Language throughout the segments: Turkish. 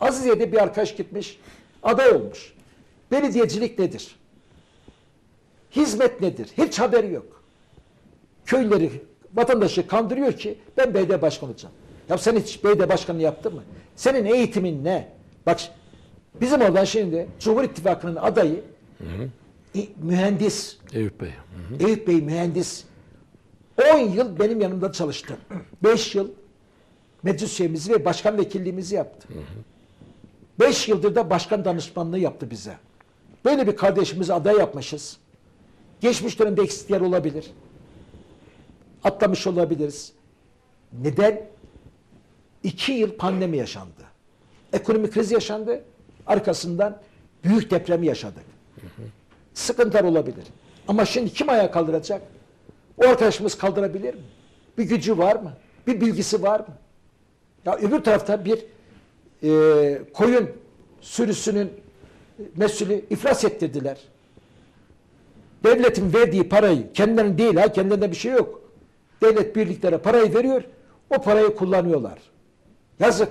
Aziziye'de bir arkadaş gitmiş, aday olmuş. Belediyecilik nedir? Hizmet nedir? Hiç haberi yok. Köyleri, vatandaşı kandırıyor ki ben belediye başkanı olacağım. Ya sen hiç belediye başkanı yaptın mı? Senin eğitimin ne? Bak bizim oradan şimdi Cumhur İttifakı'nın adayı i- mühendis. Eyüp Bey. Hı hı. Eyüp Bey mühendis. 10 yıl benim yanımda çalıştı. 5 yıl meclis üyemizi ve başkan vekilliğimizi yaptı. 5 yıldır da başkan danışmanlığı yaptı bize. Böyle bir kardeşimizi aday yapmışız. Geçmiş dönemde eksikler olabilir. Atlamış olabiliriz. Neden? İki yıl pandemi yaşandı. Ekonomik kriz yaşandı. Arkasından büyük depremi yaşadık. Sıkıntılar olabilir. Ama şimdi kim ayağa kaldıracak? O arkadaşımız kaldırabilir mi? Bir gücü var mı? Bir bilgisi var mı? Ya öbür tarafta bir e, koyun sürüsünün mesulü iflas ettirdiler. Devletin verdiği parayı kendilerinin değil ha kendilerinde bir şey yok. Devlet birliklere parayı veriyor. O parayı kullanıyorlar. Yazık.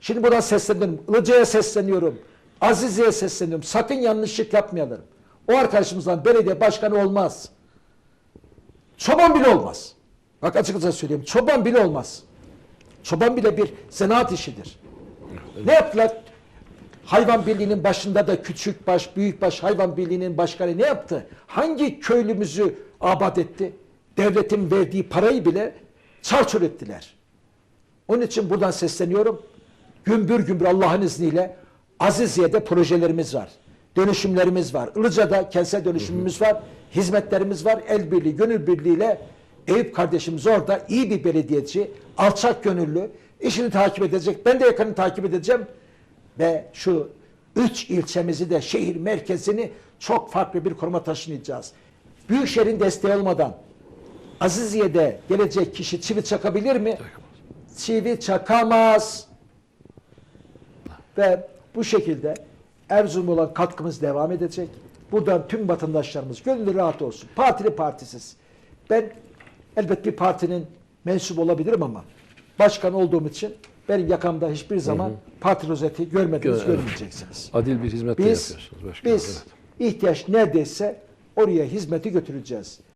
Şimdi buradan sesleniyorum. Ilıca'ya sesleniyorum. Azize'ye sesleniyorum. Sakın yanlışlık yapmayalım. O arkadaşımızdan belediye başkanı olmaz. Çoban bile olmaz. Bak açıkça söyleyeyim. Çoban bile olmaz. Çoban bile bir zanaat işidir. Ne yaptılar? Hayvan birliğinin başında da küçük baş, büyük baş hayvan birliğinin başkanı ne yaptı? Hangi köylümüzü abat etti? Devletin verdiği parayı bile çarçur ettiler. Onun için buradan sesleniyorum. Gümbür gümbür Allah'ın izniyle Aziziye'de projelerimiz var. Dönüşümlerimiz var. Ilıca'da kentsel dönüşümümüz var. Hizmetlerimiz var. El birliği, gönül birliğiyle Eyüp kardeşimiz orada iyi bir belediyeci, alçak gönüllü, işini takip edecek. Ben de yakını takip edeceğim. Ve şu üç ilçemizi de şehir merkezini çok farklı bir konuma taşınacağız. Büyükşehir'in desteği olmadan Aziziye'de gelecek kişi çivi çakabilir mi? Çivi çakamaz. Ve bu şekilde Erzurum'a olan katkımız devam edecek. Buradan tüm vatandaşlarımız gönlü rahat olsun. Partili partisiz. Ben elbet bir partinin mensubu olabilirim ama başkan olduğum için benim yakamda hiçbir zaman parti rozeti görmediniz, Gö- görmeyeceksiniz. Adil bir hizmet Biz, yapıyorsunuz başkanım. biz Evet. ihtiyaç neredeyse oraya hizmeti götüreceğiz.